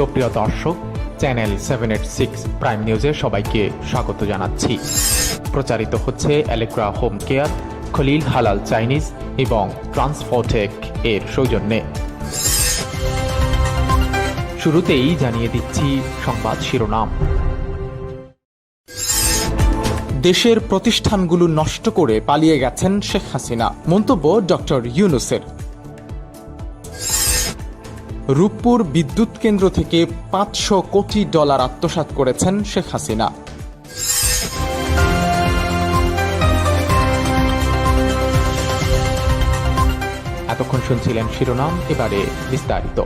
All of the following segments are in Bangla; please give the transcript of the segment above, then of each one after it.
সুপ্রিয় দর্শক, channel seven eight six prime নিউজে সবাইকে স্বাগত জানাচ্ছি। প্রচারিত হচ্ছে অ্যালেক্রা হোম কেয়ার খলিল হালাল চাইনিজ এবং ট্রান্সফোটেক এর সৌজন্যে। শুরুতেই জানিয়ে দিচ্ছি সংবাদ শিরোনাম। দেশের প্রতিষ্ঠানগুলো নষ্ট করে পালিয়ে গেছেন শেখ হাসিনা। মন্তব্য ডক্টর ইউনুসের। রূপপুর বিদ্যুৎ কেন্দ্র থেকে পাঁচশো কোটি ডলার আত্মসাত করেছেন শেখ হাসিনা। এতক্ষণ শুনছিলেন শিরোনাম, এবারে বিস্তারিত।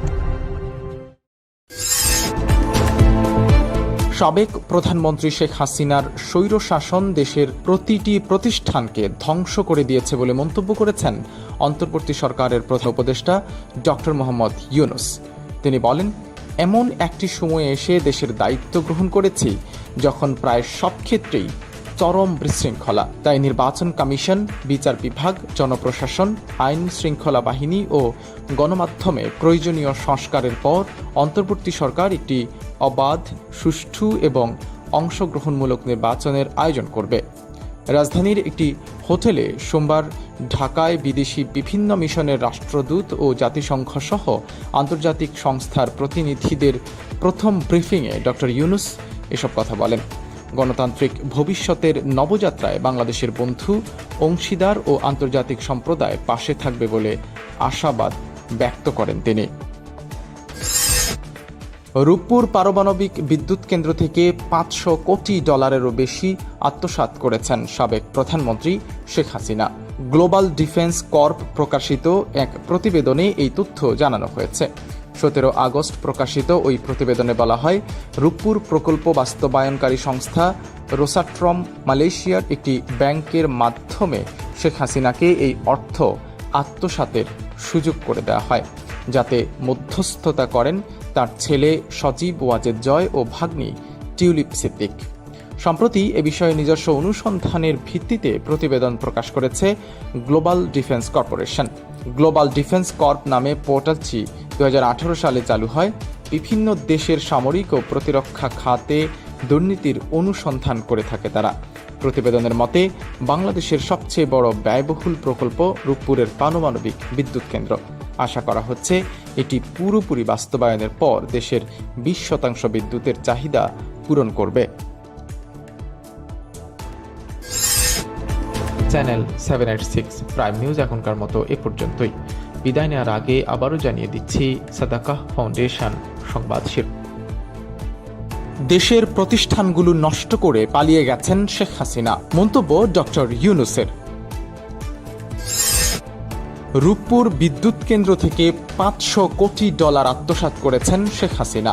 সাবেক প্রধানমন্ত্রী শেখ হাসিনার স্বৈর শাসন দেশের প্রতিটি প্রতিষ্ঠানকে ধ্বংস করে দিয়েছে বলে মন্তব্য করেছেন অন্তর্বর্তী সরকারের প্রধান উপদেষ্টা ডক্টর মোহাম্মদ ইউনুস। তিনি বলেন, এমন একটি সময়ে এসে দেশের দায়িত্ব গ্রহণ করেছি যখন প্রায় সব ক্ষেত্রেই চরম বিশৃঙ্খলা। তাই নির্বাচন কমিশন, বিচার বিভাগ, জনপ্রশাসন, আইন শৃঙ্খলা বাহিনী ও গণমাধ্যমে প্রয়োজনীয় সংস্কারের পর অন্তর্বর্তী সরকার একটি অবাধ, সুষ্ঠু এবং অংশগ্রহণমূলক নির্বাচনের আয়োজন করবে। রাজধানীর একটি হোটেলে সোমবার ঢাকায় বিদেশি বিভিন্ন মিশনের রাষ্ট্রদূত ও জাতিসংঘ সহ আন্তর্জাতিক সংস্থার প্রতিনিধিদের প্রথম ব্রিফিংয়ে ডক্টর ইউনুস এসব কথা বলেন। গণতান্ত্রিক ভবিষ্যতের নবযাত্রায় বাংলাদেশের বন্ধু, অংশীদার ও আন্তর্জাতিক সম্প্রদায় পাশে থাকবে বলে আশাবাদ ব্যক্ত করেন তিনি। রূপপুর পারমাণবিক বিদ্যুৎ কেন্দ্র থেকে পাঁচশো কোটি ডলারেরও বেশি আত্মসাৎ করেছেন সাবেক প্রধানমন্ত্রী Sheikh Hasina. Global defence corp প্রকাশিত এক প্রতিবেদনে এই তথ্য জানানো হয়েছে। সতেরো আগস্ট প্রকাশিত ওই প্রতিবেদনে বলা হয়, রূপপুর প্রকল্প বাস্তবায়নকারী সংস্থা রোসাট্রম মালয়েশিয়ার একটি ব্যাংকের মাধ্যমে শেখ হাসিনাকে এই অর্থ আত্মসাতের সুযোগ করে দেওয়া হয়, যাতে মধ্যস্থতা করেন তার ছেলে সজীব ওয়াজেদ জয় ও ভাগ্নি টিউলিপ সিদ্দিক। সম্প্রতি এ বিষয়ে নিজস্ব অনুসন্ধানের ভিত্তিতে প্রতিবেদন প্রকাশ করেছে global defence corporation. Global defence corp নামে পোর্টালটি দু হাজার আঠারো সালে চালু হয় বিভিন্ন দেশের সামরিক ও প্রতিরক্ষা খাতে দুর্নীতির অনুসন্ধান করে থাকে তারা। প্রতিবেদনের মতে, বাংলাদেশের সবচেয়ে বড় ব্যয়বহুল প্রকল্প রূপপুরের পারমাণবিক বিদ্যুৎ কেন্দ্র। আশা করা হচ্ছে, এটি পুরোপুরি বাস্তবায়নের পর দেশের বিশ শতাংশ বিদ্যুতের চাহিদা পূরণ করবে। Channel seven eight six prime news এখনকার মতো এ পর্যন্তই। বিদায় নেওয়ার আগে আবারও জানিয়ে দিচ্ছি সাদাকাহ ফাউন্ডেশন সংবাদ শিল্প দেশের প্রতিষ্ঠানগুলো নষ্ট করে পালিয়ে গেছেন শেখ হাসিনা, মন্তব্য ডক্টর ইউনুসের। রূপপুর বিদ্যুৎ কেন্দ্র থেকে পাঁচশো কোটি ডলার আত্মসাত করেছেন শেখ হাসিনা।